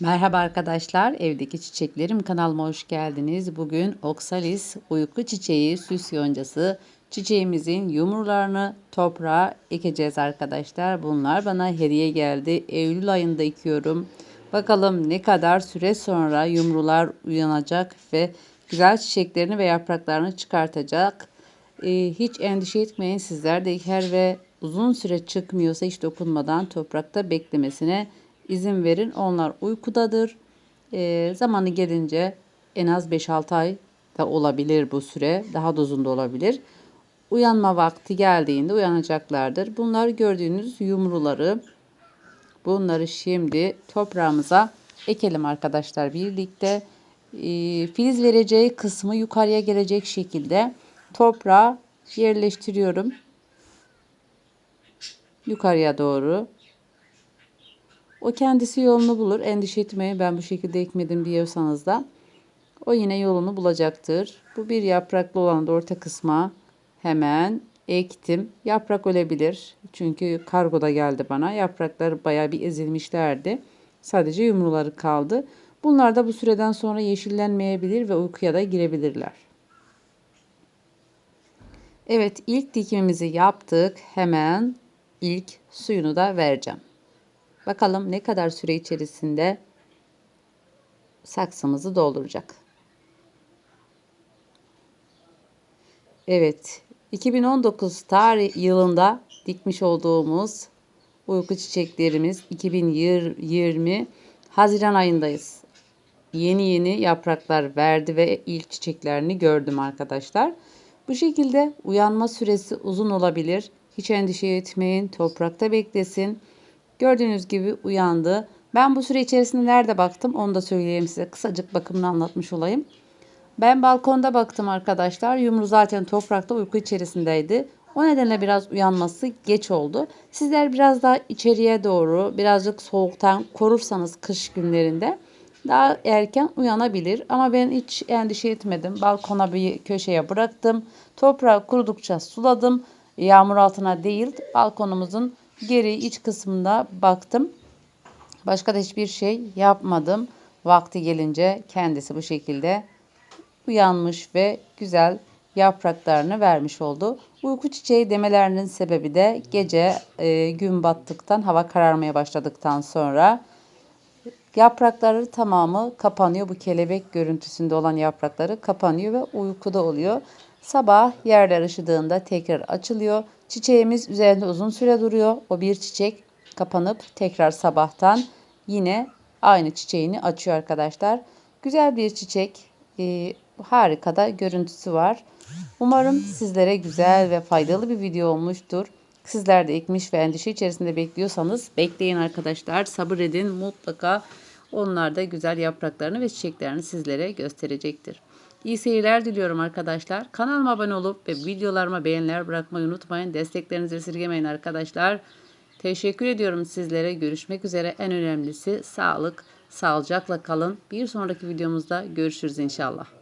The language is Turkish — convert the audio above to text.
Merhaba arkadaşlar, evdeki çiçeklerim kanalıma hoş geldiniz. Bugün Oxalis uyku çiçeği süs yoncası çiçeğimizin yumrularını toprağa ekeceğiz arkadaşlar. Bunlar bana hediye geldi. Eylül ayında ekiyorum. Bakalım ne kadar süre sonra yumrular uyanacak ve güzel çiçeklerini ve yapraklarını çıkartacak. Ee, hiç endişe etmeyin sizler de eker ve uzun süre çıkmıyorsa hiç dokunmadan toprakta beklemesine izin verin. Onlar uykudadır. E, zamanı gelince en az 5-6 ay da olabilir bu süre. Daha da uzun da olabilir. Uyanma vakti geldiğinde uyanacaklardır. Bunlar gördüğünüz yumruları. Bunları şimdi toprağımıza ekelim arkadaşlar birlikte. E, filiz vereceği kısmı yukarıya gelecek şekilde toprağa yerleştiriyorum. Yukarıya doğru o kendisi yolunu bulur. Endişe etmeyin ben bu şekilde ekmedim diyorsanız da o yine yolunu bulacaktır. Bu bir yapraklı olan da orta kısma hemen ektim. Yaprak ölebilir. Çünkü kargoda geldi bana. Yapraklar baya bir ezilmişlerdi. Sadece yumruları kaldı. Bunlar da bu süreden sonra yeşillenmeyebilir ve uykuya da girebilirler. Evet ilk dikimimizi yaptık. Hemen ilk suyunu da vereceğim. Bakalım ne kadar süre içerisinde saksımızı dolduracak. Evet, 2019 tarih yılında dikmiş olduğumuz uyku çiçeklerimiz 2020 Haziran ayındayız. Yeni yeni yapraklar verdi ve ilk çiçeklerini gördüm arkadaşlar. Bu şekilde uyanma süresi uzun olabilir. Hiç endişe etmeyin. Toprakta beklesin. Gördüğünüz gibi uyandı. Ben bu süre içerisinde nerede baktım onu da söyleyeyim size. Kısacık bakımını anlatmış olayım. Ben balkonda baktım arkadaşlar. Yumru zaten toprakta uyku içerisindeydi. O nedenle biraz uyanması geç oldu. Sizler biraz daha içeriye doğru birazcık soğuktan korursanız kış günlerinde daha erken uyanabilir. Ama ben hiç endişe etmedim. Balkona bir köşeye bıraktım. Toprağı kurudukça suladım. Yağmur altına değil balkonumuzun Geri iç kısmında baktım. Başka da hiçbir şey yapmadım. Vakti gelince kendisi bu şekilde uyanmış ve güzel yapraklarını vermiş oldu. Uyku çiçeği demelerinin sebebi de gece e, gün battıktan hava kararmaya başladıktan sonra yaprakları tamamı kapanıyor. Bu kelebek görüntüsünde olan yaprakları kapanıyor ve uykuda oluyor. Sabah yerler ışıdığında tekrar açılıyor. Çiçeğimiz üzerinde uzun süre duruyor. O bir çiçek kapanıp tekrar sabahtan yine aynı çiçeğini açıyor arkadaşlar. Güzel bir çiçek. Ee, harika da görüntüsü var. Umarım sizlere güzel ve faydalı bir video olmuştur. Sizler de ekmiş ve endişe içerisinde bekliyorsanız bekleyin arkadaşlar. Sabır edin mutlaka onlar da güzel yapraklarını ve çiçeklerini sizlere gösterecektir. İyi seyirler diliyorum arkadaşlar. Kanalıma abone olup ve videolarıma beğeniler bırakmayı unutmayın. Desteklerinizi esirgemeyin arkadaşlar. Teşekkür ediyorum sizlere. Görüşmek üzere. En önemlisi sağlık, sağlıcakla kalın. Bir sonraki videomuzda görüşürüz inşallah.